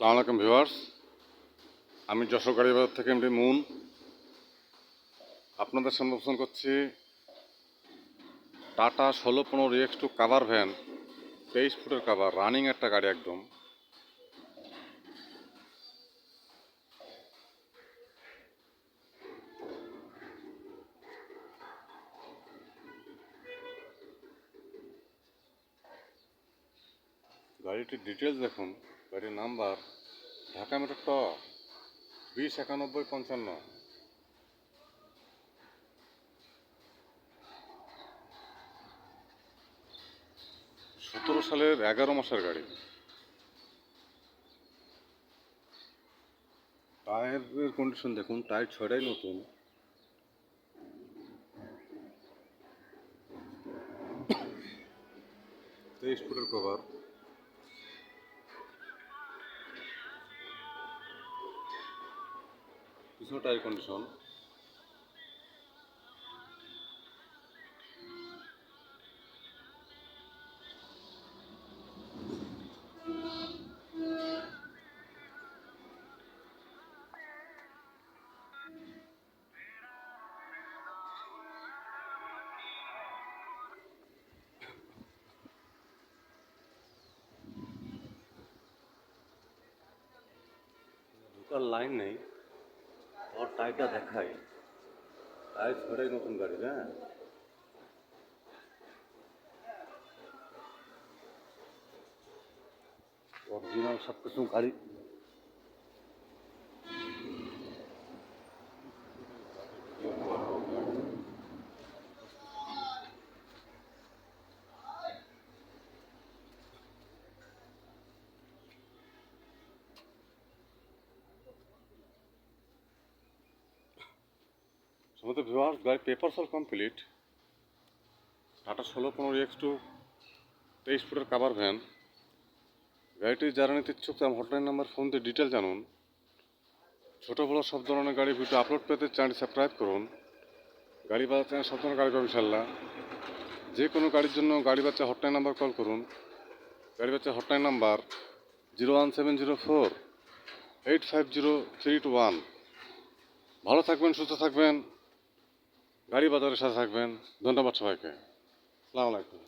সালাম আলাইকুম ভিউয়ার্স। আমি যশোর বাজার থেকে এমডি মুন। আপনাদের সামনে উপস্থান করছি টাটা ষোলো পনেরো এক্স টু কাভার ভ্যান, তেইশ ফুটের কাভার, রানিং একটা গাড়ি একদম। গাড়িটির ডিটেলস দেখুন। গাড়ির নাম্বার, ঢাকা মেট্রো ট বিশ একানব্বই পঞ্চান্ন। সতেরো সালের এগারো মাসের গাড়ি। টায়ারের কন্ডিশন দেখুন, টায়ার ছয়টাই নতুন। তেইশ ফুটের কভার পিছনে টায়ার কন্ডিশন ঢোকার লাইন নেই। ওর টাইটা দেখাই টাই ছড়াই নতুন গাড়ি হ্যাঁ অরিজিনাল সব কিছু গাড়ি সমস্ত ভিউয়ার্স গাড়ি পেপার সল কমপ্লিট। টাটা ষোলো পনেরো এক্স টু তেইশ ফুটের কাভার ভ্যান গাড়িটি যারা নিতে ইচ্ছুক, তার হটলাইন নাম্বার ফোন দিয়ে ডিটেল জানুন। ছোটো বড়ো সব ধরনের গাড়ি ভিডিও আপলোড পেতে চ্যানেলটি সাবস্ক্রাইব করুন। গাড়ি বাজার চ্যানেল সব ধরনের গাড়ি পাবেন ইনশাল্লাহ যে কোনো গাড়ির জন্য গাড়ি বাচ্চা হটলাইন নাম্বার কল করুন। গাড়ি বাচ্চা hotline number zero one seven zero four eight five zero three two one ভালো থাকবেন, সুস্থ থাকবেন। গাড়ি বাজারের সাথে থাকবেন। ধন্যবাদ সবাইকে। আসসালামু